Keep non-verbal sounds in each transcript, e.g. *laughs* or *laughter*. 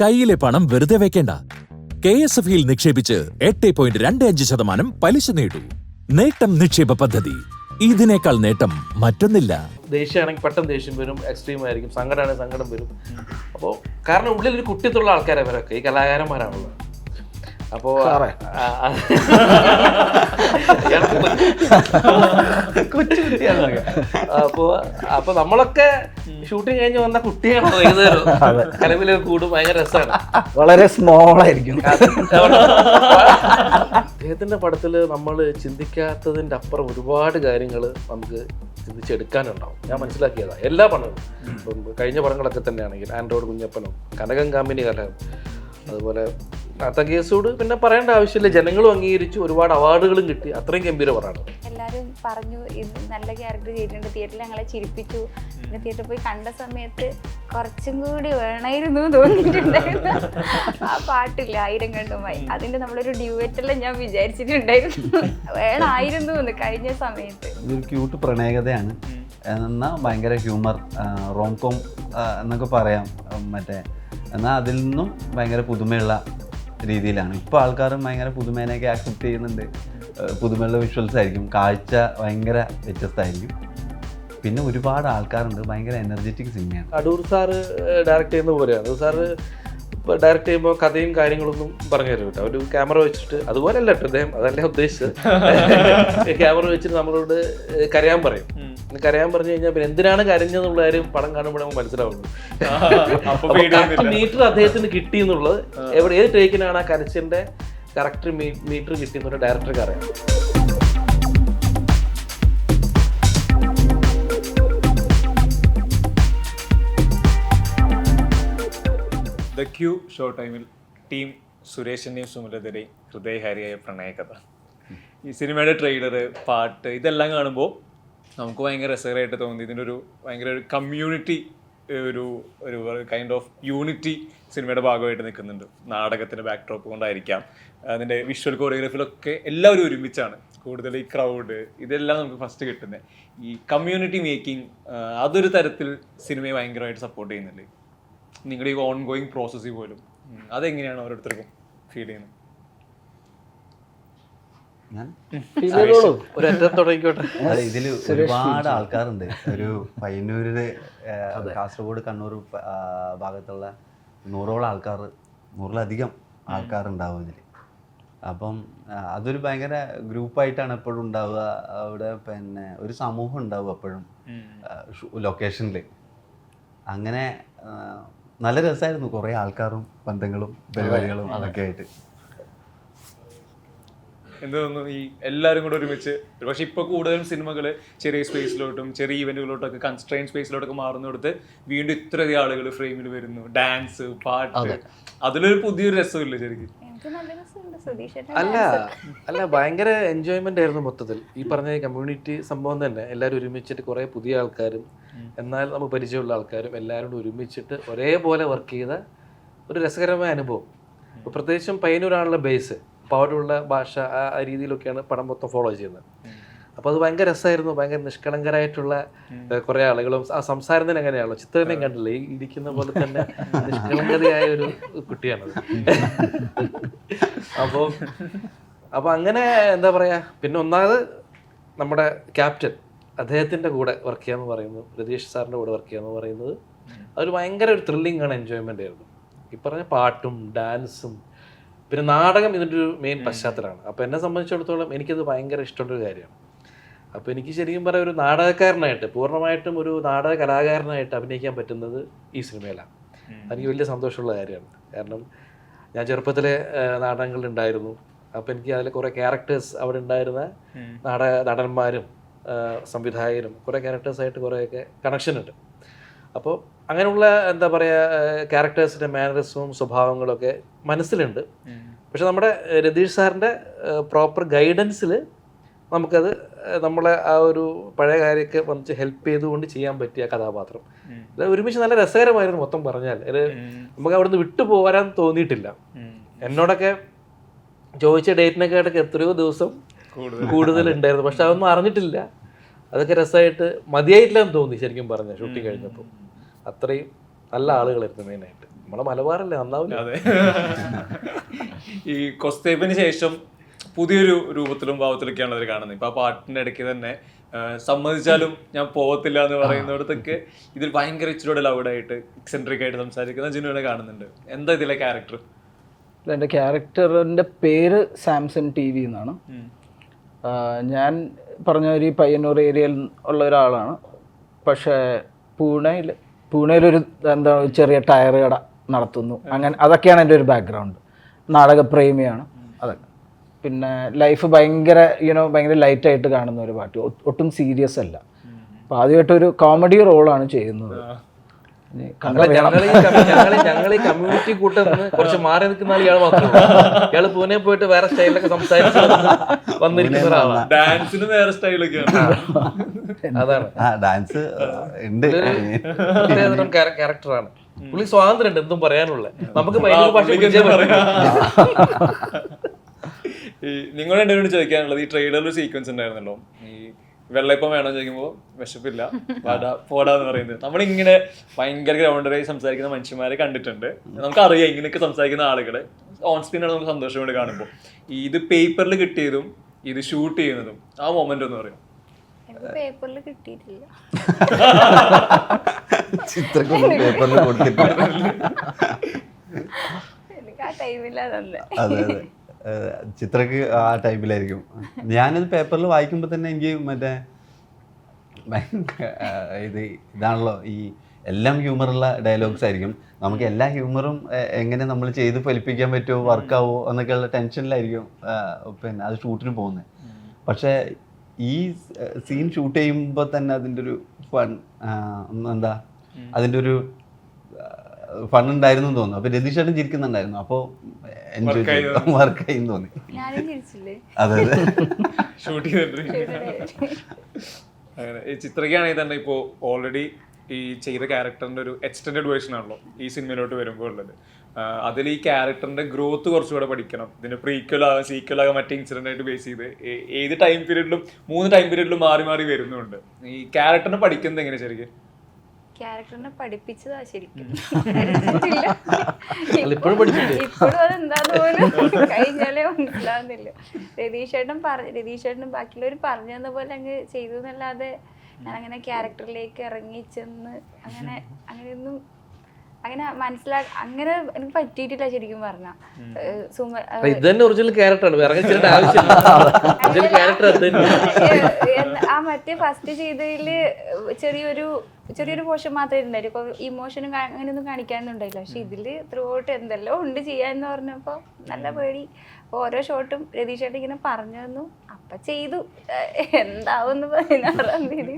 കയ്യിലെ പണം വെറുതെ വെക്കേണ്ട. കെ എസ് എഫ് ഇയിൽ നിക്ഷേപിച്ച് എട്ട് പോയിന്റ് രണ്ട് അഞ്ച് ശതമാനം പലിശ നേടൂ. നേട്ടം നിക്ഷേപ പദ്ധതി. ഇതിനേക്കാൾ നേട്ടം മറ്റൊന്നില്ല. ദേഷ്യമാണെങ്കിൽ പെട്ടെന്ന് ദേഷ്യം വരും എക്സ്ട്രീം ആയിരിക്കും സങ്കടമാണെങ്കിൽ സങ്കടം വരും. അപ്പോൾ കാരണം ഉള്ളിൽ ഒരു കുട്ടിത്തുള്ള ആൾക്കാരെ ഇവരൊക്കെ ഈ കലാകാരന്മാരാണല്ലോ കൊച്ചു കുട്ടിയാണ് അപ്പോ അപ്പൊ നമ്മളൊക്കെ ഷൂട്ടിംഗ് കഴിഞ്ഞ് വന്ന കുട്ടിയാണ് വൈകുന്നേരം? കലവിലൊക്കെ കൂടും ഭയങ്കര രസമാണ്. വളരെ സ്മോൾ ആയിരിക്കും. അദ്ദേഹത്തിന്റെ പടത്തിൽ നമ്മൾ ചിന്തിക്കാത്തതിന്റെ അപ്പുറം ഒരുപാട് കാര്യങ്ങൾ നമുക്ക് ചിന്തിച്ചെടുക്കാനുണ്ടാവും. ഞാൻ മനസ്സിലാക്കിയതാണ് എല്ലാ പടങ്ങളും. കഴിഞ്ഞ പടങ്ങളൊക്കെ തന്നെയാണെങ്കിൽ ആൻഡ്രോയിഡ് കുഞ്ഞപ്പനും കനകം കാമ്പിനി കലകം അതുപോലെ കേസോട് പിന്നെ പറയേണ്ട ആവശ്യമില്ല. ജനങ്ങളും അംഗീകരിച്ചു ഒരുപാട് അവാർഡുകളും കിട്ടി. അത്രയും ഗംഭീര പടമാണ് എല്ലാവരും പറഞ്ഞു ഇത് നല്ല ക്യാരക്ടർ ചെയ്തിട്ടുണ്ട്. തിയേറ്ററിൽ ഞങ്ങളെ ചിരിപ്പിച്ചു. പിന്നെ തിയേറ്ററിൽ പോയി കണ്ട സമയത്ത് കുറച്ചും കൂടി വേണമായിരുന്നു തോന്നിയിട്ടുണ്ടായിരുന്നു. ആ പാട്ടില്ല ആയിരം കണ്ടുമായി അതിന്റെ നമ്മളൊരു ഡ്യൂവറ്റെല്ലാം ഞാൻ വിചാരിച്ചിട്ടുണ്ടായിരുന്നു. വേണമായിരുന്നു എന്ന് കഴിഞ്ഞ സമയത്ത്. ഇതൊരു ക്യൂട്ട് പ്രണയകഥയാണ്. എന്നാൽ ഭയങ്കര ഹ്യൂമർ റോംകോം എന്നൊക്കെ പറയാം. മറ്റേ എന്നാൽ അതിൽ നിന്നും ഭയങ്കര പുതുമയുള്ള രീതിയിലാണ്. ഇപ്പോൾ ആൾക്കാരും ഭയങ്കര പുതുമേനെയൊക്കെ ആക്സെപ്റ്റ് ചെയ്യുന്നുണ്ട്. പുതുമയുള്ള വിഷ്വൽസ് ആയിരിക്കും. കാഴ്ച ഭയങ്കര വ്യത്യസ്തമായിരിക്കും. പിന്നെ ഒരുപാട് ആൾക്കാരുണ്ട്. ഭയങ്കര എനർജറ്റിക് സിനിമയാണ് അടൂർ സാറ് ഡയറക്റ്റ് ചെയ്യുന്ന പോലെയാണ്. സാറ് ഡയറക്റ്റ് ചെയ്യുമ്പോൾ കഥയും കാര്യങ്ങളൊന്നും പറഞ്ഞു തരും കേട്ടോ ഒരു ക്യാമറ വെച്ചിട്ട് അതുപോലെ അല്ല കേട്ടോ അദ്ദേഹം അതല്ല ഉദ്ദേശിച്ചത്. *laughs* ക്യാമറ വെച്ചിട്ട് നമ്മളോട് കരയാൻ പറയും. കരയാൻ പറഞ്ഞു കഴിഞ്ഞാൽ പിന്നെ എന്തിനാണ് കരഞ്ഞെന്നുള്ള കാര്യം പടം കാണുമ്പോൾ നമുക്ക് മനസ്സിലാവുള്ളൂ. മീറ്റർ അദ്ദേഹത്തിന് കിട്ടി എന്നുള്ളത് എവിടെ ഏത് ടേക്കിനാണ് ആ കരച്ചിന്റെ കറക്റ്റ് മീറ്റർ കിട്ടി എന്നുള്ള ഡയറക്ടർക്ക് അറിയാം. ദ ക്യൂ ഷോ ടൈമിൽ ടീം സുരേഷിന്റെയും സുമലതയുടെയും ഹൃദയഹാരിയായ പ്രണയകഥ. ഈ സിനിമയുടെ ട്രെയിലർ പാട്ട് ഇതെല്ലാം കാണുമ്പോൾ നമുക്ക് ഭയങ്കര രസകരമായിട്ട് തോന്നി. ഇതിന്റെ ഒരു ഭയങ്കര ഒരു കമ്മ്യൂണിറ്റി ഒരു ഒരു കൈൻഡ് ഓഫ് യൂണിറ്റി സിനിമയുടെ ഭാഗമായിട്ട് നിൽക്കുന്നുണ്ട്. നാടകത്തിന്റെ ബാക്ക്ഡ്രോപ്പ് കൊണ്ടായിരിക്കാം. അതിന്റെ വിഷ്വൽ കോറിയോഗ്രഫിലൊക്കെ എല്ലാവരും ഒരുമിച്ചാണ്. കൂടുതൽ ഈ ക്രൗഡ് ഇതെല്ലാം നമുക്ക് ഫസ്റ്റ് കിട്ടുന്നത്. ഈ കമ്മ്യൂണിറ്റി മേക്കിംഗ് അതൊരു തരത്തിൽ സിനിമയെ ഭയങ്കരമായിട്ട് സപ്പോർട്ട് ചെയ്യുന്നില്ലേ നിങ്ങളുടെ ഈ ഓൺ ഗോയിങ് പ്രോസസ്സിൽ പോലും. അതെങ്ങനെയാണ് ഓരോരുത്തർക്കും ഫീൽ ചെയ്യുന്നത് ഇതിൽ ഒരുപാട് ആൾക്കാരുണ്ട്. ഒരു പയ്യന്നൂരിൽ കാസർഗോഡ് കണ്ണൂർ ഭാഗത്തുള്ള നൂറോളം ആൾക്കാർ നൂറിലധികം ആൾക്കാരുണ്ടാവും ഇതിൽ അപ്പം അതൊരു ഭയങ്കര ഗ്രൂപ്പായിട്ടാണ് എപ്പോഴും ഉണ്ടാവുക. അവിടെ പിന്നെ ഒരു സമൂഹം ഉണ്ടാവും എപ്പോഴും ലൊക്കേഷനിൽ അങ്ങനെ നല്ല രസമായിരുന്നു കുറേ ആൾക്കാരും ബന്ധങ്ങളും പരിപാടികളും അതൊക്കെ ആയിട്ട്. എന്ത് തോന്നുന്നു? ഈ എല്ലാരും കൂടെ ഒരുമിച്ച് പക്ഷെ ഇപ്പൊ കൂടുതലും സിനിമകൾ ചെറിയ സ്പേസിലോട്ടും ചെറിയ ഇവന്റുകളിലോട്ടും ഒക്കെ കൺസ്ട്രെയിൻ സ്പേസിലോട്ടൊക്കെ മാറുന്നിടത്ത് വീണ്ടും ഇത്രയധികം ആളുകൾ ഫ്രെയിമിൽ വരുന്നു. ഡാൻസ് പാട്ട്. അതിലൊരു പുതിയൊരു രസമില്ല ശരിക്കും. അല്ല അല്ല ഭയങ്കര എൻജോയ്മെന്റ് ആയിരുന്നു മൊത്തത്തിൽ. ഈ പറഞ്ഞ കമ്മ്യൂണിറ്റി സംഭവം തന്നെ. എല്ലാവരും ഒരുമിച്ചിട്ട് കുറെ പുതിയ ആൾക്കാരും എന്നാൽ നമുക്ക് പരിചയമുള്ള ആൾക്കാരും എല്ലാവരും കൂടി ഒരുമിച്ചിട്ട് ഒരേപോലെ വർക്ക് ചെയ്ത ഒരു രസകരമായ അനുഭവം. ഇപ്പൊ പ്രത്യേകിച്ചും പയ്യന്നൂരാണുള്ള ബേസ് അപ്പോൾ അവിടെയുള്ള ഭാഷ ആ ആ രീതിയിലൊക്കെയാണ് പടം മൊത്തം ഫോളോ ചെയ്യുന്നത്. അപ്പോൾ അത് ഭയങ്കര രസമായിരുന്നു. ഭയങ്കര നിഷ്കളങ്കരായിട്ടുള്ള കുറെ ആളുകളും ആ സംസാരം തന്നെ അങ്ങനെയാണല്ലോ ചിത്രത്തിനെയും കണ്ടില്ലേ? ഈ ഇരിക്കുന്ന പോലെ തന്നെ നിഷ്കളങ്കതയായ ഒരു കുട്ടിയാണത്. *laughs* അപ്പോൾ അപ്പോൾ അങ്ങനെ എന്താ പറയുക പിന്നെ ഒന്നാമത് നമ്മുടെ ക്യാപ്റ്റൻ അദ്ദേഹത്തിന്റെ കൂടെ വർക്ക് ചെയ്യാന്ന് പറയുന്നത് രതീഷ് സാറിന്റെ കൂടെ വർക്ക് ചെയ്യാന്ന് പറയുന്നത് അതൊരു ഭയങ്കര ഒരു ത്രില്ലിംഗ് ആണ് എൻജോയ്മെന്റ് ആയിരുന്നു. ഈ പറഞ്ഞ പാട്ടും ഡാൻസും പിന്നെ നാടകം ഇതിന്റെ ഒരു മെയിൻ പശ്ചാത്തലമാണ്. അപ്പോൾ എന്നെ സംബന്ധിച്ചിടത്തോളം എനിക്കത് ഭയങ്കര ഇഷ്ടമുള്ളൊരു കാര്യമാണ്. അപ്പോൾ എനിക്ക് ശരിക്കും പറയാം ഒരു നാടകക്കാരനായിട്ട് പൂർണമായിട്ടും ഒരു നാടക കലാകാരനായിട്ട് അഭിനയിക്കാൻ പറ്റുന്നത് ഈ സിനിമയിലാണ്. എനിക്ക് വലിയ സന്തോഷമുള്ള കാര്യമാണ്. കാരണം ഞാൻ ചെറുപ്പത്തിലെ നാടകങ്ങളുണ്ടായിരുന്നു അപ്പോൾ എനിക്ക് അതിൽ കുറേ ക്യാരക്ടേഴ്സ് അവിടെ ഉണ്ടായിരുന്ന നാടക നടന്മാരും സംവിധായകരും കുറേ ക്യാരക്ടേഴ്സായിട്ട് കുറേയൊക്കെ കണക്ഷൻ ഉണ്ട്. അപ്പോൾ അങ്ങനെയുള്ള എന്താ പറയുക ക്യാരക്ടേഴ്സിന്റെ മാനറിസവും സ്വഭാവങ്ങളൊക്കെ മനസ്സിലുണ്ട്. പക്ഷെ നമ്മുടെ രതീഷ് സാറിന്റെ പ്രോപ്പർ ഗൈഡൻസിൽ നമുക്കത് നമ്മളെ ആ ഒരു പഴയ കാര്യമൊക്കെ വന്നിച്ച് ഹെൽപ്പ് ചെയ്തുകൊണ്ട് ചെയ്യാൻ പറ്റിയ കഥാപാത്രം. ഒരുമിച്ച് നല്ല രസകരമായിരുന്നു മൊത്തം പറഞ്ഞാൽ നമുക്ക് അവിടുന്ന് വിട്ടു പോരാൻ തോന്നിയിട്ടില്ല. എന്നോടൊക്കെ ചോദിച്ച ഡേറ്റിനൊക്കെ ഡേറ്റിനെക്കാട്ടൊക്കെ എത്രയോ ദിവസം കൂടുതൽ. ഉണ്ടായിരുന്നു. പക്ഷെ അതൊന്നും അറിഞ്ഞിട്ടില്ല. അതൊക്കെ രസമായിട്ട് മതിയായിട്ടില്ല എന്ന് തോന്നി ശരിക്കും പറഞ്ഞ ഷൂട്ടിംഗ് കഴിഞ്ഞപ്പോൾ അത്രയും നല്ല ആളുകളായിരുന്നു മെയിനായിട്ട് നമ്മളെ മലബാറല്ലേ നന്നാവില്ല? ഈ കൊസ്തേപ്പിന് ശേഷം പുതിയൊരു രൂപത്തിലും ഭാവത്തിലൊക്കെയാണ് അവർ കാണുന്നത്. ഇപ്പൊ ആ പാട്ടിന്റെ ഇടയ്ക്ക് തന്നെ സമ്മതിച്ചാലും ഞാൻ പോകത്തില്ല എന്ന് പറയുന്നിടത്തൊക്കെ ഇതിൽ ഭയങ്കര ഇച്ചിരി ലൗഡായിട്ട് എക്സെൻട്രിക് ആയിട്ട് സംസാരിക്കുന്ന ജിനുവിനെ കാണുന്നുണ്ട്. എന്താ ഇതിലെ ക്യാരക്ടർ എന്റെ ക്യാരക്ടറിന്റെ പേര് സാംസങ് ടി വി എന്നാണ്. ഞാൻ പറഞ്ഞ ഒരു പയ്യന്നൂർ ഏരിയയിൽ ഉള്ള ഒരാളാണ്. പക്ഷേ പൂനെയിൽ പൂനെയിലൊരു എന്താ ചെറിയ ടയർ കട നടത്തുന്നു. അങ്ങനെ അതൊക്കെയാണ് എന്റെ ഒരു ബാക്ക്ഗ്രൗണ്ട് നാടകപ്രേമിയാണ്. അതൊക്കെ. പിന്നെ ലൈഫ് ഭയങ്കര യുനോ ഭയങ്കര ലൈറ്റായിട്ട് കാണുന്ന ഒരു പാട്ട്. ഒട്ടും സീരിയസ് അല്ല. അപ്പോൾ ആദ്യമായിട്ട് ഒരു കോമഡി റോളാണ് ചെയ്യുന്നത്. ഞങ്ങൾ ഈ കമ്മ്യൂണിറ്റി കുറച്ച് മാറി നിൽക്കുന്ന ഇയാൾ മാത്രം ഇയാൾ പൂനെ പോയിട്ട് വേറെ സ്റ്റൈലിലൊക്കെ സംസാരിച്ച് വന്ന് വന്നിരിക്കുന്ന ഒരാളാണ് ഡാൻസിന് വേറെ സ്റ്റൈലൊക്കെയാണ് അതാണ്. ആ ഡാൻസ് ഉണ്ട്. പ്രത്യേകതരം ക്യാരക്ടറാണ് പുള്ളി സ്വാതന്ത്ര്യം ഉണ്ട് എന്തും പറയാനുള്ള. നമുക്ക് ഭയങ്കര ഭാഷ പുള്ളിക്ക് പിടിച്ചേ എന്താ പറ്റൂ. ഈ നിങ്ങൾ രണ്ടുപേരോട് ചോദിക്കാനുള്ളത് ഈ ട്രെയിലറിൽ ഒരു സീക്വൻസ് ഉണ്ടായിരുന്നല്ലോ. ഈ വെള്ളയപ്പം വേണം ചോദിക്കുമ്പോൾ വിശപ്പില്ല. വാടാ പോടാന്ന് പറയുന്നത്. നമ്മളിങ്ങനെ ഭയങ്കര ഗ്രൗണ്ടറായി സംസാരിക്കുന്ന മനുഷ്യന്മാരെ കണ്ടിട്ടുണ്ട്. നമുക്കറിയാം ഇങ്ങനെയൊക്കെ സംസാരിക്കുന്ന ആളുകളെ. ഓൺ സ്ക്രീനാണ് നമുക്ക് സന്തോഷം കൊണ്ട് കാണുമ്പോൾ. ഇത് പേപ്പറിൽ കിട്ടിയതും ഇത് ഷൂട്ട് ചെയ്യുന്നതും ആ മൊമെന്റ് ഒന്ന് പറയും. പേപ്പറിൽ കിട്ടിയിട്ടില്ല. ചിത്രക്കൊന്നും പേപ്പറിൽ കൊടുത്തിട്ടില്ല. എനിക്ക് ആ ടൈമില്ല തന്നെ. അതെ അതെ. ഏഹ് ചിത്രക്ക് ആ ടൈപ്പിലായിരിക്കും. ഞാനത് പേപ്പറിൽ വായിക്കുമ്പോൾ തന്നെ എനിക്ക് മറ്റേ ഇത് ഇതാണല്ലോ ഈ എല്ലാം ഹ്യൂമറുള്ള ഡയലോഗ്സ് ആയിരിക്കും. നമുക്ക് എല്ലാ ഹ്യൂമറും എങ്ങനെ നമ്മൾ ചെയ്ത് ഫലിപ്പിക്കാൻ പറ്റുമോ വർക്കാവോ എന്നൊക്കെയുള്ള ടെൻഷനിലായിരിക്കും പിന്നെ അത് ഷൂട്ടിന് പോകുന്നത് പക്ഷേ ഈ സീൻ ഷൂട്ട് ചെയ്യുമ്പോൾ തന്നെ അതിന്റെ ഒരു ഫൺ എന്താ അതിന്റെ ഒരു ഫൺ ഉണ്ടായിരുന്നു തോന്നുന്നു. അപ്പോൾ രതീഷേട്ടൻ ചിരിക്കുന്നുണ്ടായിരുന്നു. അപ്പോൾ എൻജോയ് വർക്കായി ആയി വർക്ക് ആയി തോന്നി. അതെ അതെ. ഷൂട്ട് അങ്ങനെ ഈ ചിത്രയ്ക്കാണെങ്കിൽ തന്നെ ഇപ്പോൾ ഓൾറെഡി ഈ ചെയ്ത ക്യാരക്ടറിന്റെ ഒരു എക്സ്റ്റെൻഡഡ് വേർഷൻ ആണല്ലോ ഈ സിനിമയിലോട്ട് വരുമ്പോൾ ഉള്ളത്. അതിൽ ഈ ക്യാരക്ടറിന്റെ ഗ്രോത്ത് കുറച്ചുകൂടെ പഠിക്കണം. ഇതിന് പ്രീക്വൽ ആകാം സീക്വൽ ആകാം മറ്റേ ഇൻസിഡന്റ് ആയിട്ട് ബേസ് ചെയ്ത്. ഏത് ടൈം പീരീഡിലും മൂന്ന് ടൈം പീരീഡിലും മാറി മാറി വരുന്നുണ്ട്. ഈ ക്യാരക്ടറിനെ പഠിക്കുന്നത് എങ്ങനെ ശരിക്കും? ക്യാരക്ടറിനെ പഠിപ്പിച്ചതാ ശരിക്കും? *laughs* ഇപ്പോഴും അതെന്താന്ന് പോലും കഴിഞ്ഞാലേ മനസ്സിലാവുന്നില്ല. രതീഷേട്ടൻ പറഞ്ഞ രതീഷേട്ടനും ബാക്കിയുള്ളവർ പറഞ്ഞു തന്ന പോലെ അങ്ങ് ചെയ്തു എന്നല്ലാതെ ഞാൻ അങ്ങനെ ക്യാരക്ടറിലേക്ക് ഇറങ്ങി ചെന്ന് അങ്ങനെ അങ്ങനെയൊന്നും അങ്ങനെ മനസ്സിലാ അങ്ങനെ എനിക്ക് പറ്റിയിട്ടില്ല ശരിക്കും പറഞ്ഞ. സുമ ഇത് *laughs* തന്നെ ഒറിജിനൽ ക്യാരക്ടറാണ് വേറെ ചെയ്യേണ്ട ആവശ്യമില്ല. ഒറിജിനൽ ക്യാരക്ടർ ആ മറ്റേ ഫസ്റ്റ് ചെയ്തതിൽ ചെറിയൊരു ചെറിയൊരു പോർഷൻ മാത്രമേ ഉണ്ടായിരുന്നു ഇമോഷനും അങ്ങനെയൊന്നും കാണിക്കാനൊന്നുണ്ടായില്ല പക്ഷെ ഇതിൽ ത്രൂ ഔട്ട് എന്തെല്ലോ ഉണ്ട് ചെയ്യാന്ന് പറഞ്ഞപ്പോ നല്ല പേടി. ഓരോ ഷോട്ടും രതീഷേട്ടൻ ഇങ്ങനെ പറഞ്ഞു തന്നു. അപ്പൊ ചെയ്തു. എന്താവും പതിനാറാം തീയതി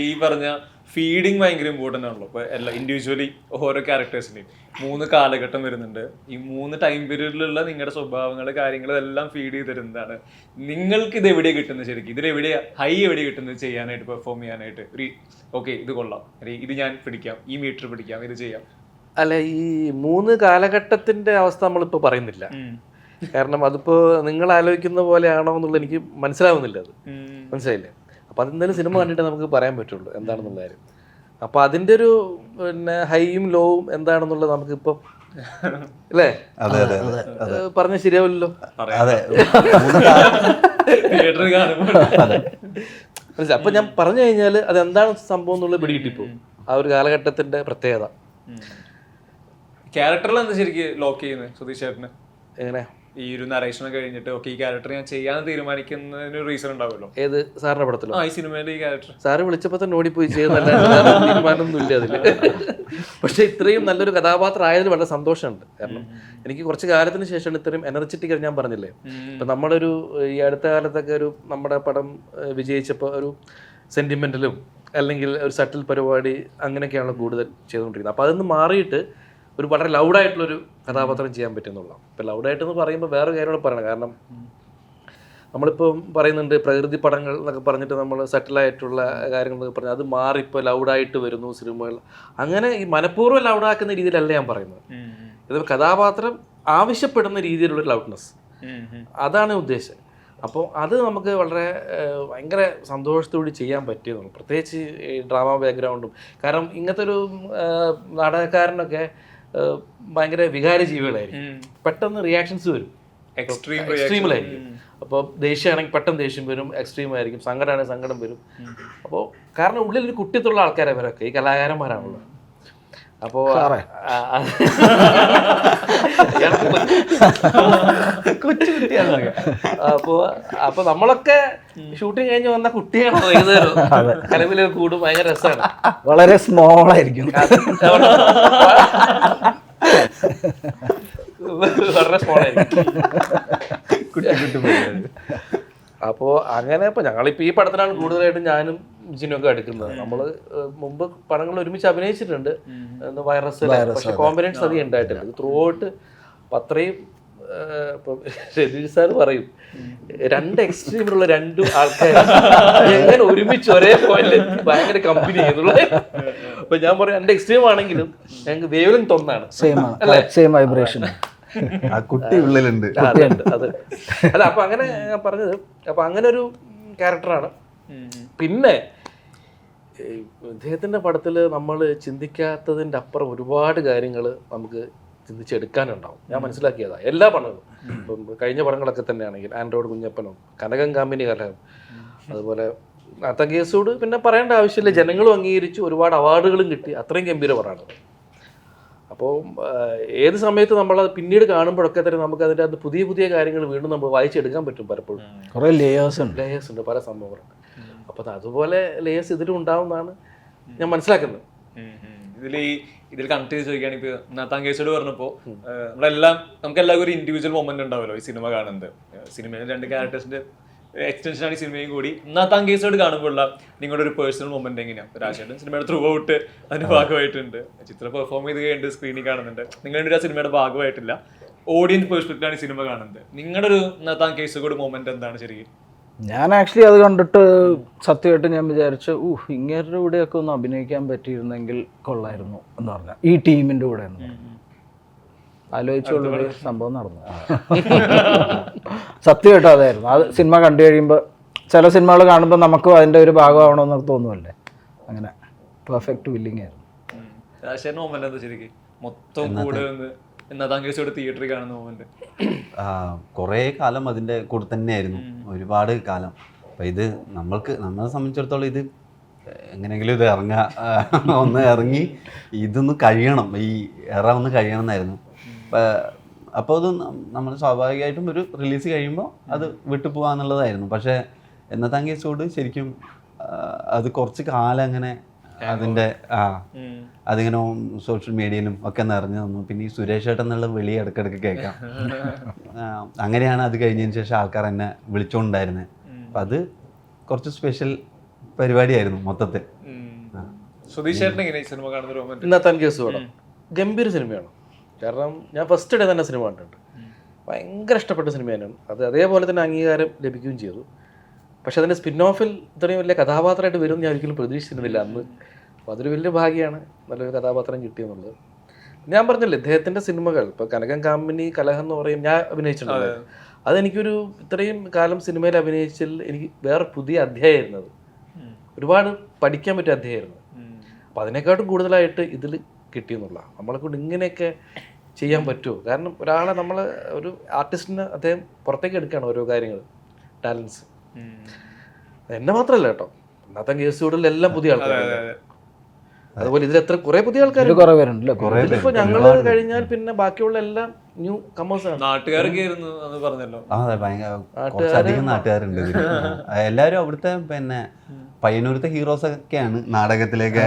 ഈ പറഞ്ഞ ഫീഡിങ് ഭയങ്കര ഇമ്പോർട്ടന്റ് ആണല്ലോ. ഇപ്പോൾ എല്ലാ ഇൻഡിവിജ്വലി ഓരോ ക്യാരക്ടേഴ്സിന്റെയും മൂന്ന് കാലഘട്ടം വരുന്നുണ്ട്. ഈ മൂന്ന് ടൈം പീരീഡിലുള്ള നിങ്ങളുടെ സ്വഭാവങ്ങൾ കാര്യങ്ങൾ എല്ലാം ഫീഡ് ചെയ്ത് തരുന്നതാണ് നിങ്ങൾക്ക് ഇത് എവിടെ കിട്ടുന്നത് ശരിക്കും? ഇതിൽ എവിടെ ഹൈ എവിടെ കിട്ടുന്നത് ചെയ്യാനായിട്ട് പെർഫോം ചെയ്യാനായിട്ട്? ഒരു ഓക്കെ ഇത് കൊള്ളാം. അല്ലെങ്കിൽ ഇത് ഞാൻ പിടിക്കാം. ഈ മീറ്റർ പിടിക്കാം ഇത് ചെയ്യാം. അല്ല ഈ മൂന്ന് കാലഘട്ടത്തിന്റെ അവസ്ഥ നമ്മളിപ്പോൾ പറയുന്നില്ല. കാരണം അതിപ്പോൾ നിങ്ങൾ ആലോചിക്കുന്ന പോലെയാണോ എന്നുള്ളത് എനിക്ക് മനസ്സിലാവുന്നില്ല അത്. മനസ്സിലായില്ലേ? അപ്പൊ അതെന്തായാലും സിനിമ കണ്ടിട്ട് നമുക്ക് പറയാൻ പറ്റുള്ളൂ എന്താണെന്നുള്ള കാര്യം. അപ്പൊ അതിന്റെ ഒരു പിന്നെ ഹൈയും ലോവും എന്താണെന്നുള്ളത് നമുക്കിപ്പം അല്ലേ? അതെ അതെ അതെ പറഞ്ഞ ശരിയാവില്ലല്ലോ. അതെ. തിയേറ്ററിൽ കാണുമ്പോൾ മനസ്സിലായി. അപ്പൊ ഞാൻ പറഞ്ഞു കഴിഞ്ഞാൽ അത് എന്താണ് സംഭവം എന്നുള്ളത് പിടികിട്ടിപ്പോ. ആ ഒരു കാലഘട്ടത്തിന്റെ പ്രത്യേകത. ക്യാരക്ടറിൽ എന്താ ശരിക്കും ലോക്ക് ചെയ്യുന്നത് സുധീഷ് ചേട്ടന്? എങ്ങനെ? ഈ ഒരു നറേഷൻ കഴിഞ്ഞിട്ട് ഓക്കെ ഈ ക്യാരക്ടർ ഞാൻ ചെയ്യാൻ തീരുമാനിക്കുന്നതിന് റീസൺ ഉണ്ടാവുമല്ലോ? ഏത്? സാറിന്റെ പടത്തിലോ? ആ ഈ സിനിമയിലെ ഈ ക്യാരക്ടർ സാറ് വിളിച്ചപ്പോ തന്നെ ഓടിപ്പോയി ചെയ്യുന്നില്ല തീരുമാനമൊന്നുമില്ല അതിൽ. പക്ഷെ ഇത്രയും നല്ലൊരു കഥാപാത്രം ആയതിൽ വളരെ സന്തോഷമുണ്ട്. കാരണം എനിക്ക് കുറച്ച് കാലത്തിന് ശേഷമാണ് ഇത്രയും എനർജറ്റിക് ഞാൻ പറഞ്ഞില്ലേ? അപ്പൊ നമ്മളൊരു ഈ അടുത്ത കാലത്തൊക്കെ ഒരു നമ്മുടെ പടം വിജയിച്ചപ്പോ വിജയിച്ചപ്പോൾ ഒരു സെന്റിമെന്റലും അല്ലെങ്കിൽ ഒരു സട്ടിൽ പരിപാടി അങ്ങനെയൊക്കെയാണ് കൂടുതൽ ചെയ്തുകൊണ്ടിരിക്കുന്നത്. അപ്പോൾ അതൊന്ന് മാറിയിട്ട് ഒരു വളരെ ലൗഡായിട്ടുള്ളൊരു കഥാപാത്രം ചെയ്യാൻ പറ്റുന്നുള്ള ഇപ്പം ലൗഡായിട്ട് എന്ന് പറയുമ്പോൾ വേറെ കാര്യങ്ങൾ പറയണം കാരണം നമ്മളിപ്പം പറയുന്നുണ്ട് പ്രകൃതി പടങ്ങൾ എന്നൊക്കെ പറഞ്ഞിട്ട് നമ്മൾ സെറ്റിലായിട്ടുള്ള കാര്യങ്ങളൊക്കെ പറഞ്ഞു പറഞ്ഞാൽ അത് മാറി ഇപ്പോൾ ലൗഡായിട്ട് വരുന്നു സിനിമകൾ. അങ്ങനെ ഈ മനഃപൂർവം ലൗഡാക്കുന്ന രീതിയിലല്ല ഞാൻ പറയുന്നത്. ഇത് കഥാപാത്രം ആവശ്യപ്പെടുന്ന രീതിയിലുള്ള ലൗഡ്നെസ് അതാണ് ഉദ്ദേശം. അപ്പോൾ അത് നമുക്ക് വളരെ ഭയങ്കര സന്തോഷത്തോടെ ചെയ്യാൻ പറ്റിയതാണ്. പ്രത്യേകിച്ച് ഈ ഡ്രാമ ബാക്ക്ഗ്രൗണ്ടും കാരണം ഇങ്ങനത്തെ ഒരു നാടകക്കാരനൊക്കെ ഭയങ്കര വികാര ജീവികളായിരിക്കും പെട്ടെന്ന് റിയാക്ഷൻസ് വരും. എക്സ്ട്രീം എക്സ്ട്രീമിലായിരിക്കും. അപ്പോൾ ദേഷ്യമാണെങ്കിൽ പെട്ടെന്ന് ദേഷ്യം വരും എക്സ്ട്രീം ആയിരിക്കും. സങ്കടമാണെങ്കിൽ സങ്കടം വരും. അപ്പോൾ കാരണം ഉള്ളിൽ ഒരു കുട്ടിത്തുള്ള ആൾക്കാരെ ഇവരൊക്കെ ഈ കലാകാരന്മാരാണല്ലോ അപ്പോൾ കൊച്ചു കുട്ടിയാണ് അപ്പോ അപ്പൊ നമ്മളൊക്കെ ഷൂട്ടിംഗ് കഴിഞ്ഞ് വന്ന കുട്ടിയാണ് വൈകുന്നേരം. കലവിൽ കൂടും ഭയങ്കര രസമാണ് വളരെ സ്മോൾ ആയിരിക്കും. വളരെ സ്മോൾ ആയിരിക്കും. അപ്പോ അങ്ങനെ ഇപ്പോൾ ഞങ്ങളിപ്പോൾ ഈ പടത്തിനാണ് കൂടുതലായിട്ടും ഞാനും ജിനൊക്കെ എടുക്കുന്നത്. നമ്മൾ മുമ്പ് പടങ്ങൾ ഒരുമിച്ച് അഭിനയിച്ചിട്ടുണ്ട്. വൈറസ് പക്ഷെ കോമ്പിനൻസ് അധികം ഉണ്ടായിട്ടില്ല. ഇത് ത്രൂ ഔട്ട് അത്രയും ഇപ്പം സാർ പറയും രണ്ട് എക്സ്ട്രീമിലുള്ള രണ്ടു ആൾക്കാർ എങ്ങനെ ഒരുമിച്ച് ഒരേ പോയിന്റ് ഭയങ്കര കമ്പനി ചെയ്യുന്നുള്ള അപ്പൊ ഞാൻ പറയും രണ്ട് എക്സ്ട്രീം ആണെങ്കിലും ഞങ്ങൾക്ക് വേവലും തൊന്നാണ് സെയിം സെയിം വൈബ്രേഷൻ ആ കുട്ടി ഉള്ളിലുണ്ട്. അതെ അതെ അല്ല അപ്പൊ അങ്ങനെ ഞാൻ പറഞ്ഞത് അപ്പൊ അങ്ങനെ ഒരു ക്യാരക്ടറാണ് പിന്നെ ഈ ഇദ്ദേഹത്തിന്റെ പടത്തിൽ നമ്മൾ ചിന്തിക്കാത്തതിന്റെ അപ്പുറം ഒരുപാട് കാര്യങ്ങൾ നമുക്ക് ചിന്തിച്ചെടുക്കാനുണ്ടാവും. ഞാൻ മനസ്സിലാക്കിയതാ. എല്ലാ പടങ്ങളും. ഇപ്പം കഴിഞ്ഞ പടങ്ങളൊക്കെ തന്നെയാണെങ്കിൽ ആൻഡ്രോയിഡ് കുഞ്ഞപ്പനും കനകം കാമ്പനി കലഹം അതുപോലെ അത്തകേസോട് പിന്നെ പറയേണ്ട ആവശ്യമില്ല. ജനങ്ങളും അംഗീകരിച്ചു. ഒരുപാട് അവാർഡുകളും കിട്ടി. അത്രയും ഗംഭീര പടമാണ് അപ്പോൾ ഏത് സമയത്ത് നമ്മളത് പിന്നീട് കാണുമ്പോഴൊക്കെ തന്നെ നമുക്ക് അതിന്റെ പുതിയ പുതിയ കാര്യങ്ങൾ വീണ്ടും നമ്മൾ വായിച്ചെടുക്കാൻ പറ്റും പലപ്പോഴും. കുറേ ലേയേഴ്സ് ഉണ്ട്. ലേയേഴ്സ് ഉണ്ട്. പല സംഭവങ്ങളുണ്ട്. അപ്പോൾ അതുപോലെ ലേയേഴ്സ് ഇതിലും ഉണ്ടാവുമെന്നാണ് ഞാൻ മനസ്സിലാക്കുന്നത്. ഇതിൽ ഈ ഇതിൽ കണക്ട് ചെയ്ത് ചോദിക്കുകയാണെങ്കിൽ ഇപ്പോൾ നാത്താം കേസോട് പറഞ്ഞപ്പോൾ നമ്മളെല്ലാം നമുക്ക് എല്ലാവർക്കും ഒരു ഇൻഡിവിജ്വൽ മൊമെന്റ് ഉണ്ടാവുമല്ലോ ഈ സിനിമ കാണുന്നത്. സിനിമയിൽ രണ്ട് ക്യാരക്ടേഴ്സിന്റെ എക്സ്റ്റൻഷൻ ആണ് ഈ സിനിമയും കൂടി. നാത്താങ്കേശോട് കേസോട് കാണുമ്പോഴുള്ള നിങ്ങളുടെ ഒരു പേഴ്സണൽ മൊമെന്റ് എങ്ങനെയാണ് രാജേട്ടൻ സിനിമയുടെ ത്രൂ ഔട്ട് അതിന്റെ ഭാഗമായിട്ടുണ്ട്. ചിത്രം പെർഫോം ചെയ്ത് കഴിഞ്ഞിട്ട് സ്ക്രീനിൽ കാണുന്നുണ്ട്. നിങ്ങളുടെ ആ സിനിമയുടെ ഭാഗമായിട്ടില്ല. ഓഡിയൻസ് പെർസ്പെക്റ്റിലാണ് ഈ സിനിമ കാണുന്നത്. നിങ്ങളുടെ ഒരു നാത്താങ്കേശോട് മൊമെന്റ് എന്താണ് ശരിക്കും? ഞാൻ ആക്ച്വലി അത് കണ്ടിട്ട് സത്യമായിട്ട് ഞാൻ വിചാരിച്ചു ഊഹ് ഇങ്ങേരുടെ കൂടെയൊക്കെ ഒന്ന് അഭിനയിക്കാൻ പറ്റിയിരുന്നെങ്കിൽ കൊള്ളായിരുന്നു എന്ന് പറഞ്ഞ. ഈ ടീമിന്റെ കൂടെ എന്ന് പറഞ്ഞു. ആലോചിച്ചുള്ളൊരു സംഭവം നടന്നു. സത്യമായിട്ട് അതായിരുന്നു. അത് സിനിമ കണ്ടു കഴിയുമ്പോൾ ചില സിനിമകൾ കാണുമ്പോൾ നമുക്കും അതിന്റെ ഒരു ഭാഗമാവണമെന്ന് തോന്നുമല്ലേ അങ്ങനെ. പെർഫെക്റ്റ് വില്ലിംഗ് ആയിരുന്നു. ശരിക്കും? മൊത്തം കൂടെ നിന്ന് നാത്താം തിയേറ്ററിൽ കാണുന്ന മൊമെന്റ് കുറേ കാലം അതിന്റെ കൂടെ തന്നെയായിരുന്നു. ഒരുപാട് കാലം. അപ്പം ഇത് നമ്മൾക്ക് നമ്മളെ സംബന്ധിച്ചിടത്തോളം ഇത് എങ്ങനെയെങ്കിലും ഇത് ഇറങ്ങ ഒന്ന് ഇറങ്ങി ഇതൊന്ന് കഴിയണം. ഈ എറ ഒന്ന് കഴിയണം എന്നായിരുന്നു അപ്പോൾ അത് നമ്മൾ സ്വാഭാവികമായിട്ടും ഒരു റിലീസ് കഴിയുമ്പോൾ അത് വിട്ടു പോകാന്നുള്ളതായിരുന്നു പക്ഷേ എന്നതാൻ കേസോട് ശരിക്കും അത് കുറച്ച് കാലം അങ്ങനെ അതിന്റെ ആ അതിങ്ങനെ സോഷ്യൽ മീഡിയയിലും ഒക്കെ നിറഞ്ഞു തന്നു പിന്നെ ഈ സുരേഷ് ഏട്ടൻ എന്നുള്ള വിളി ഇടക്കിടക്ക് കേൾക്കാം. *laughs* അങ്ങനെയാണ് അത് കഴിഞ്ഞതിന് ശേഷം ആൾക്കാർ എന്നെ വിളിച്ചോണ്ടായിരുന്നത് അപ്പം അത് കുറച്ച് സ്പെഷ്യൽ പരിപാടിയായിരുന്നു മൊത്തത്തിൽ. സിനിമ കേസ് പടം ഗംഭീര സിനിമയാണ്. കാരണം ഞാൻ ഫസ്റ്റ് ഡേ തന്നെ സിനിമ കണ്ടിട്ടുണ്ട്. ഭയങ്കര ഇഷ്ടപ്പെട്ട സിനിമയാണ്. അത് അതേപോലെ തന്നെ അംഗീകാരം ലഭിക്കുകയും ചെയ്തു. പക്ഷെ അതിന്റെ സ്പിൻ ഓഫിൽ ഇത്രയും വലിയ കഥാപാത്രമായിട്ട് വരും ഞാൻ ഒരിക്കലും പ്രതീക്ഷിച്ചിരുന്നില്ല. അന്ന് അപ്പോൾ അതൊരു വലിയ ഭാഗ്യമാണ് നല്ലൊരു കഥാപാത്രം കിട്ടിയെന്നുള്ളത്. ഞാൻ പറഞ്ഞില്ലേ ഇദ്ദേഹത്തിന്റെ സിനിമകൾ ഇപ്പോൾ കനകം കാമ്പനി കലഹം എന്ന് പറയും ഞാൻ അഭിനയിച്ചിട്ടുണ്ട്. അതെനിക്കൊരു ഇത്രയും കാലം സിനിമയിൽ അഭിനയിച്ചതിൽ എനിക്ക് വേറെ പുതിയ അധ്യായമായിരുന്നു അത്. ഒരുപാട് പഠിക്കാൻ പറ്റിയ അധ്യായമായിരുന്നു. അപ്പോൾ അതിനെക്കാട്ടും കൂടുതലായിട്ട് ഇതിൽ കിട്ടിയെന്നുള്ള നമ്മളെ കൊണ്ട് ഇങ്ങനെയൊക്കെ ചെയ്യാൻ പറ്റുമോ? കാരണം ഒരാളെ നമ്മൾ ഒരു ആർട്ടിസ്റ്റിനെ അദ്ദേഹം പുറത്തേക്ക് എടുക്കുകയാണ് ഓരോ കാര്യങ്ങൾ ടാലൻസ് എന്നെ മാത്രമല്ല കേട്ടോ. ഇന്നത്തെ കേസുകളിൽ എല്ലാം പുതിയ ആൾക്കാരാണ്. അതുപോലെ ഇതിൽ എത്ര കുറെ പുതിയ ആൾക്കാർ ഞങ്ങൾ കുറേ പേരുണ്ടല്ലേ. കഴിഞ്ഞാൽ പിന്നെ ബാക്കിയുള്ള എല്ലാം ന്യൂ കമേഴ്സ് ആണ്. നാട്ടുകാരൊക്കെ പറഞ്ഞല്ലോ. അതെ ഭയങ്കര കുറച്ചധികം നാട്ടുകാരുണ്ട് എല്ലാവരും അവിടുത്തെ പിന്നെ പയ്യന്നൂരത്തെ ഹീറോസ് ഒക്കെയാണ് നാടകത്തിലേക്ക്